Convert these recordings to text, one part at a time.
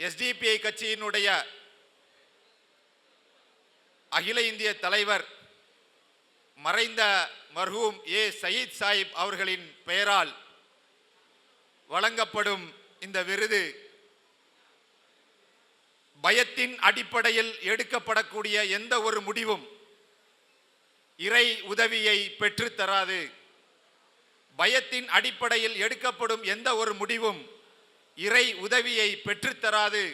SDPI கட்சியினுடைய அகில இந்திய தலைவர் மறைந்த மர்ஹூம் ஏ சயீத் சாஹிப் அவர்களின் பெயரால் வழங்கப்படும் இந்த விருது பயத்தின் அடிப்படையில் எடுக்கப்படக்கூடிய எந்த ஒரு முடிவும் இறை உதவியை பெற்றுத்தராது பயத்தின் அடிப்படையில் எடுக்கப்படும் எந்த ஒரு முடிவும் இறை உதவியை பெற்றுத்தராது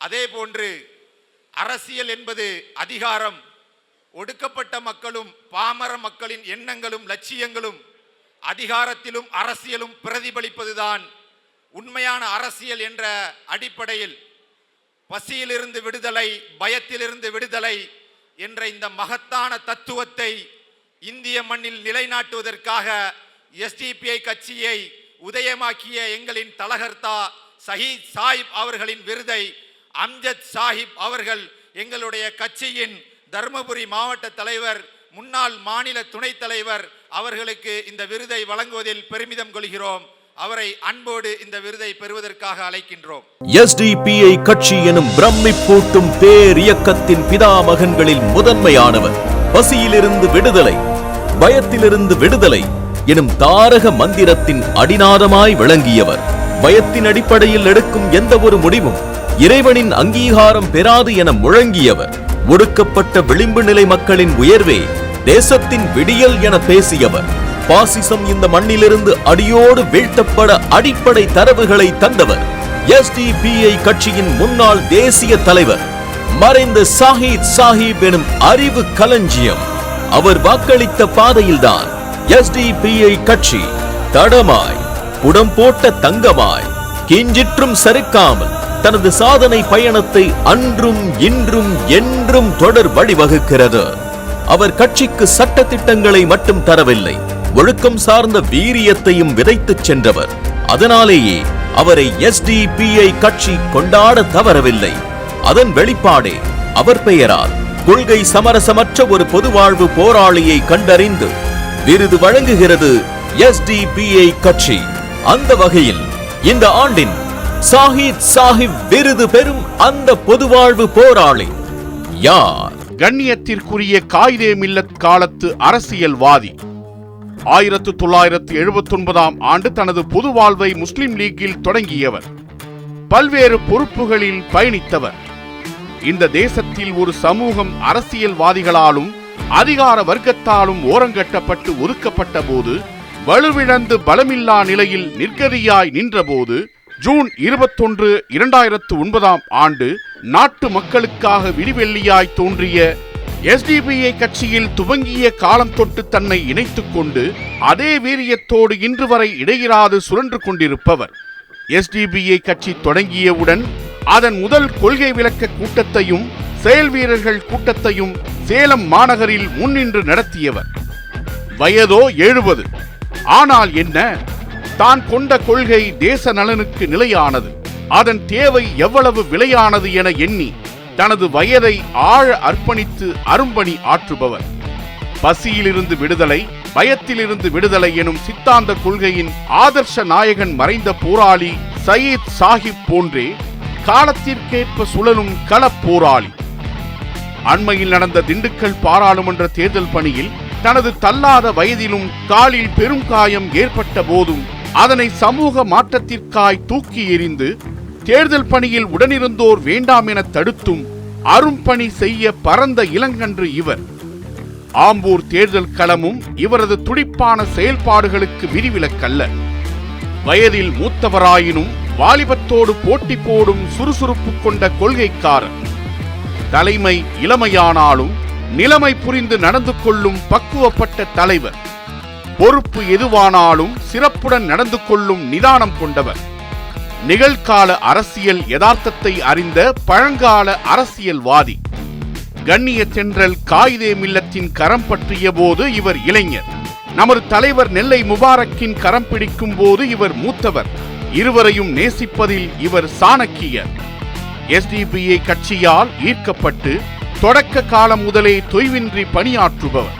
அதே போன்று அரசியல் என்பது அதிகாரம். ஒடுக்கப்பட்ட மக்களும் பாமர மக்களின் எண்ணங்களும் லட்சியங்களும் அதிகாரத்திலும் அரசியலும் பிரதிபலிப்பதுதான் உண்மையான அரசியல் என்ற அடிப்படையில் பசியிலிருந்து விடுதலை பயத்திலிருந்து விடுதலை என்ற இந்த மகத்தான தத்துவத்தை இந்திய மண்ணில் நிலைநாட்டுவதற்காக எஸ்டிபிஐ கட்சியை உதயமாக்கிய எங்களின் தலகர்த்தா சஹீத் சாஹிப் அவர்களின் விருதை அம்ஜத் சாஹிப் அவர்கள் எங்களுடைய கட்சியின் தருமபுரி மாவட்ட தலைவர் முன்னாள் மாநில துணைத் தலைவர் அவர்களுக்கு இந்த விருதை வழங்குவதில் பெருமிதம் கொள்கிறோம். அவரை அன்போடு இந்த விருதை பெறுவதற்காக அழைக்கின்றோம். எஸ்டிபிஐ கட்சி எனும் பிரமிப்பூட்டும் பேர் இயக்கத்தின் பிதாமகன்களில் முதன்மையானவர். பசியிலிருந்து விடுதலை பயத்திலிருந்து விடுதலை எனும் தாரக மந்திரத்தின் அடிநாதமாய் விளங்கியவர். பயத்தின் அடிப்படையில் எடுக்கும் எந்த ஒரு முடிவும் இறைவனின் அங்கீகாரம் பெறாது என முழங்கியவர். ஒடுக்கப்பட்ட விளிம்பு நிலை மக்களின் உயர்வே தேசத்தின் விடியல் என பேசியவர். பாசிசம் இந்த மண்ணிலிருந்து அடியோடு வீழ்த்தப்பட அடிப்படை தரவுகளை தந்தவர். எஸ்டிபிஐ கட்சியின் முன்னாள் தேசிய தலைவர். மறைந்த சாஹித் சாஹிப் எனும் அறிவு களஞ்சியம். அவர் வாக்களித்த பாதையில்தான் எஸ்டிபிஐ கட்சி தடமாய் புடம் போட்ட தங்கமாய் கிஞ்சிற்றும் சறுக்காமல் தனது சாதனை பயணத்தை அன்றும் இன்றும் என்றும் தொடர் வழிவகுக்கிறது. அவர் கட்சிக்கு சட்ட திட்டங்களை மட்டும் தரவில்லை ஒழுக்கம் சார்ந்த வீரியத்தையும் விதைத்துச் சென்றவர். அதனாலேயே அவரை எஸ்டிபிஐ கட்சி கொண்டாட தவறவில்லை. அதன் வெளிப்பாடே அவர் பெயரால் கொள்கை சமரசமற்ற ஒரு பொதுவாழ்வு போராளியை கண்டறிந்து விருது வழங்குகிறது எஸ்டிபிஐ கட்சி. அந்த வகையில் இந்த ஆண்டின் சாஹித் சாஹிப் விருது பெறும் அந்த பொதுவாழ்வு போராளி யார்? கண்ணியத்திற்குரிய காயிதே மில்லத் காலத்து அரசியல்வாதி. ஆயிரத்து தொள்ளாயிரத்து எழுபத்தி ஒன்பதாம் ஆண்டு தனது பொது வாழ்வை முஸ்லிம் லீக்கில் தொடங்கியவர். பல்வேறு பொறுப்புகளில் பயணித்தவர். இந்த தேசத்தில் ஒரு சமூகம் அரசியல்வாதிகளாலும் அதிகார வர்க்கத்தாலும் ஓரங்கட்டப்பட்டு ஒதுக்கப்பட்ட போது வலுவிழந்து பலமில்லா நிலையில் நிற்கதியாய் நின்றபோது ஜூன் இருபத்தொன்று இரண்டாயிரத்து ஒன்பதாம் ஆண்டு நாட்டு மக்களுக்காக விடிவெள்ளியாய் தோன்றிய எஸ்டிபிஐ கட்சியில் துவங்கிய காலம் தொட்டு தன்னை இணைத்துக் கொண்டு அதே வீரியத்தோடு இன்று வரை இடையிறாது சுழன்று கொண்டிருப்பவர். எஸ்டிபிஐ கட்சி தொடங்கியவுடன் அதன் முதல் கொள்கை விளக்க கூட்டத்தையும் செயல் வீரர்கள் கூட்டத்தையும் சேலம் மாநகரில் முன்னின்று நடத்தியவர். வயதோ எழுபது. ஆனால் என்ன? தான் கொண்ட கொள்கை தேச நலனுக்கு நிலையானது. அதன் தேவை எவ்வளவு விலையானது என எண்ணி தனது வயதை ஆழ அர்ப்பணித்து அரும்பணி ஆற்றுபவர். பசியிலிருந்து விடுதலை பயத்திலிருந்து விடுதலை எனும் சித்தாந்த கொள்கையின் ஆதர்ஷ நாயகன் மறைந்த போராளி சயீத் சாஹிப் போன்றே காலத்திற்கேற்ப சுழலும் களப் போராளி. அண்மையில் நடந்த திண்டுக்கல் பாராளுமன்ற தேர்தல் பணியில் தனது தள்ளாத வயதிலும் காலில் பெரும் காயம் ஏற்பட்ட போதும் அதனை சமூக மாற்றத்திற்காய் தூக்கி எறிந்து தேர்தல் பணியில் உடனிருந்தோர் வேண்டாம் என தடுத்தும் அரும்பணி செய்ய பரந்த இளங்கன்று இவர். ஆம்பூர் தேர்தல் களமும் இவரது துடிப்பான செயல்பாடுகளுக்கு விதிவிலக்கல்ல. வயதில் மூத்தவராயினும் வாலிபத்தோடு போட்டி போடும் சுறுசுறுப்பு கொண்ட கொள்கைக்காரர் தலைமை இளமையானாலும் நிலைமை புரிந்து நடந்து கொள்ளும் பக்குவப்பட்ட தலைவர் பொறுப்பு எதுவானாலும் சிறப்புடன் நடந்து கொள்ளும் நிதானம் கொண்டவர். நிகழ்கால அரசியல் யதார்த்தத்தை அறிந்த பழங்கால அரசியல்வாதி. கண்ணிய தென்றல் காயிதே மில்லத்தின் கரம் பற்றிய போது இவர் இளைஞர். நமது தலைவர் நெல்லை முபாரக்கின் கரம் பிடிக்கும் போது இவர் மூத்தவர். இருவரையும் நேசிப்பதில் இவர் சாணக்கியர். எஸ்டிபிஐ கட்சியால் ஈர்க்கப்பட்டு தொடக்க காலம் முதலே தொய்வின்றி பணியாற்றுபவர்.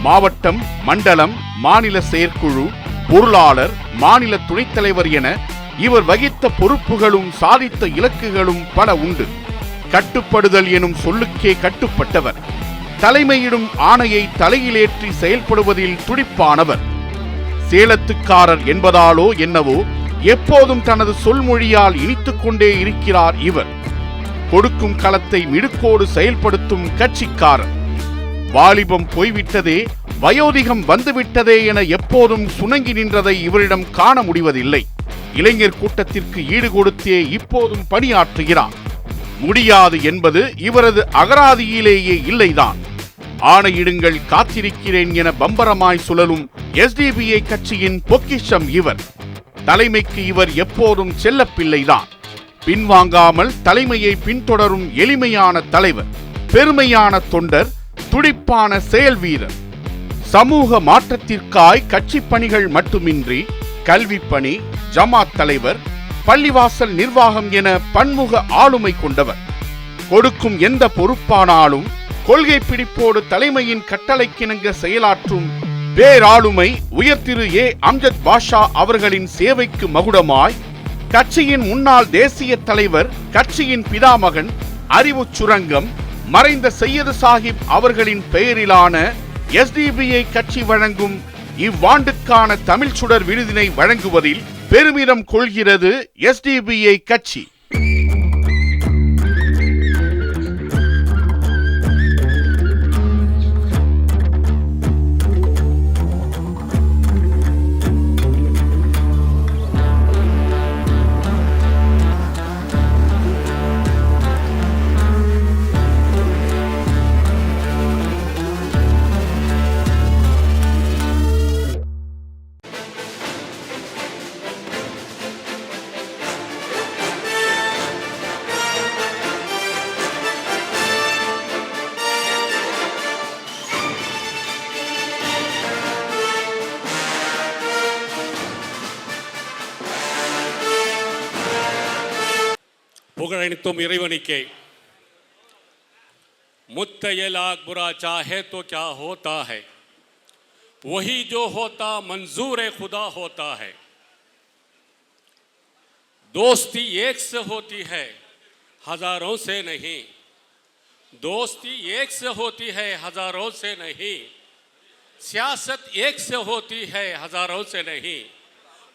மாவட்டம் மண்டலம் மாநில செயற்குழு பொருளாளர் மாநில துணைத் தலைவர் என இவர் வகித்த பொறுப்புகளும் சாதித்த இலக்குகளும் பல உண்டு. கட்டுப்படுதல் எனும் சொல்லுக்கே கட்டுப்பட்டவர். தலைமையிடும் ஆணையை தலையிலேற்றி செயல்படுவதில் துடிப்பானவர். சேலத்துக்காரர் என்பதாலோ என்னவோ எப்போதும் தனது சொல்மொழியால் இனித்துக் கொண்டே இருக்கிறார் இவர். கொடுக்கும் களத்தை மிடுக்கோடு செயல்படுத்தும் கட்சிக்காரர் வாலிபம் போய்விட்டதே வயோதிகம் வந்துவிட்டதே என எப்போதும் சுணங்கி நின்றதை இவரிடம் காண முடிவதில்லை. இளைஞர் கூட்டத்திற்கு ஈடுகொடுத்தே இப்போதும் பணியாற்றுகிறார் முடியாது என்பது இவரது அகராதியிலேயே இல்லைதான். ஆணையிடுங்கள் காத்திருக்கிறேன் என பம்பரமாய் சுழலும் எஸ்டிபிஐ கட்சியின் பொக்கிஷம் இவர். தலைமைக்கு இவர் எப்போதும் செல்லப்பிள்ளைதான் பின்வாங்காமல் தலைமையை பின்தொடரும் எளிமையான தலைவர் பெருமையான தொண்டர் துடிப்பான செயல் வீரர். சமூக மாற்றத்திற்காய் கட்சி பணிகள் மட்டுமின்றி கல்வி பணி ஜமாத் தலைவர் பள்ளிவாசல் நிர்வாகம் என பன்முக ஆளுமை கொண்டவர். கொடுக்கும் எந்த பொறுப்பானாலும் கொள்கை பிடிப்போடு தலைமையின் கட்டளைக்கிணங்க செயலாற்றும் பேராளுமை உயர் திரு ஏ. அம்ஜத் பாஷா அவர்களின் சேவைக்கு மகுடமாய் கட்சியின் முன்னாள் தேசிய தலைவர் கட்சியின் பிதாமகன் அறிவு சுரங்கம் மறைந்த சையது சாஹிப் அவர்களின் பெயரிலான எஸ்டிபிஐ கட்சி வழங்கும் இவ்வாண்டுக்கான தமிழ் சுடர் விருதினை வழங்குவதில் பெருமிதம் கொள்கிறது எஸ்டிபிஐ கட்சி. புகழனைத்தும் இறைவனுக்கே मुत्तये लाख बुरा चाहे तो क्या होता है वही जो होता मंजूर खुदा होता है दोस्ती एक से होती है हजारों से नहीं दोस्ती एक से होती है हजारों से नहीं सियासत एक से होती है हजारों से नहीं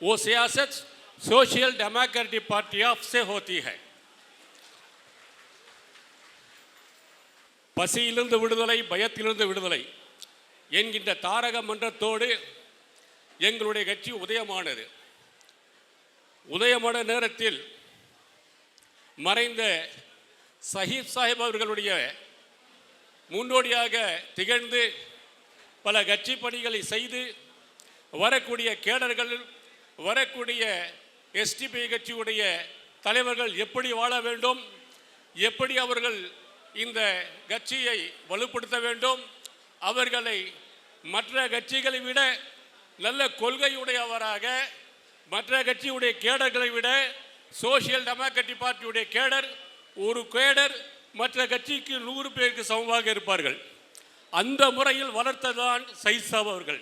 वो सियासत सोशल डेमोक्रेटिक पार्टी ऑफ से होती है பசியிலிருந்து விடுதலை பயத்திலிருந்து விடுதலை என்கின்ற தாரக மன்றத்தோடு எங்களுடைய கட்சி உதயமானது. உதயமான நேரத்தில் மறைந்த சஹீப் சாஹிப் அவர்களுடைய முன்னோடியாக திகழ்ந்து பல கட்சி பணிகளை செய்து வரக்கூடிய கேடர்கள் வரக்கூடிய எஸ்டிபி கட்சியுடைய தலைவர்கள் எப்படி வாழ வேண்டும் எப்படி அவர்கள் இந்த கட்சியை வலுப்படுத்த வேண்டும். அவர்களை மற்ற கட்சிகளை விட நல்ல கொள்கையுடையவராக மற்ற கட்சியுடைய கேடர்களை விட சோசியல் டெமோக்ராட்டிக் பார்ட்டியுடைய கேடர் ஒரு கேடர் மற்ற கட்சிக்கு நூறு பேருக்கு சமமாக இருப்பார்கள். அந்த முறையில் வளர்த்ததான் சைசாப் அவர்கள்.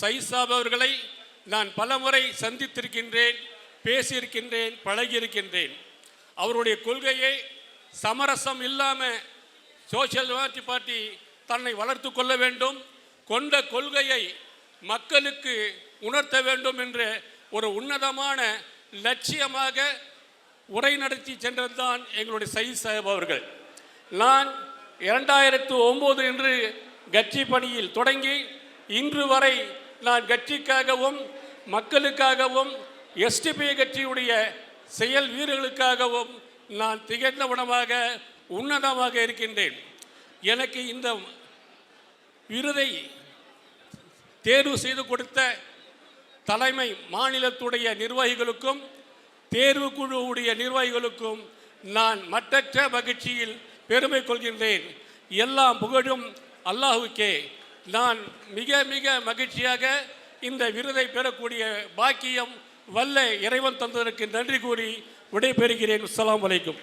சைசாப் அவர்களை நான் பலமுறை சந்தித்திருக்கின்றேன் பேசியிருக்கின்றேன் பழகியிருக்கின்றேன். அவருடைய கொள்கையை சமரசம் இல்லாமல் சோசியல் டெமோக்ராட்டி பார்ட்டி தன்னை வளர்த்து கொள்ள வேண்டும் கொண்ட கொள்கையை மக்களுக்கு உணர்த்த வேண்டும் என்ற ஒரு உன்னதமான லட்சியமாக உரை நடத்தி சென்றதுதான் எங்களுடைய சயீத் சாஹிப் அவர்கள். நான் இரண்டாயிரத்து ஒம்பது என்று கட்சி பணியில் தொடங்கி இன்று வரை நான் கட்சிக்காகவும் மக்களுக்காகவும் எஸ்டிபி கட்சியுடைய செயல் வீரர்களுக்காகவும் நான் திகழ்ந்தவனமாக உன்னதமாக இருக்கின்றேன். எனக்கு இந்த விருதை தேர்வு செய்து கொடுத்த தலைமை மாநிலத்துடைய நிர்வாகிகளுக்கும் தேர்வு குழுவுடைய நிர்வாகிகளுக்கும் நான் மற்றற்ற மகிழ்ச்சியில் பெருமை கொள்கின்றேன். எல்லாம் புகழும் அல்லாஹுக்கே. நான் மிக மிக மகிழ்ச்சியாக இந்த விருதை பெறக்கூடிய பாக்கியம் வல்ல இறைவன் தந்ததற்கு நன்றி கூறி விடைபெறுகிறேன். அஸ்ஸலாமு வலைக்கும்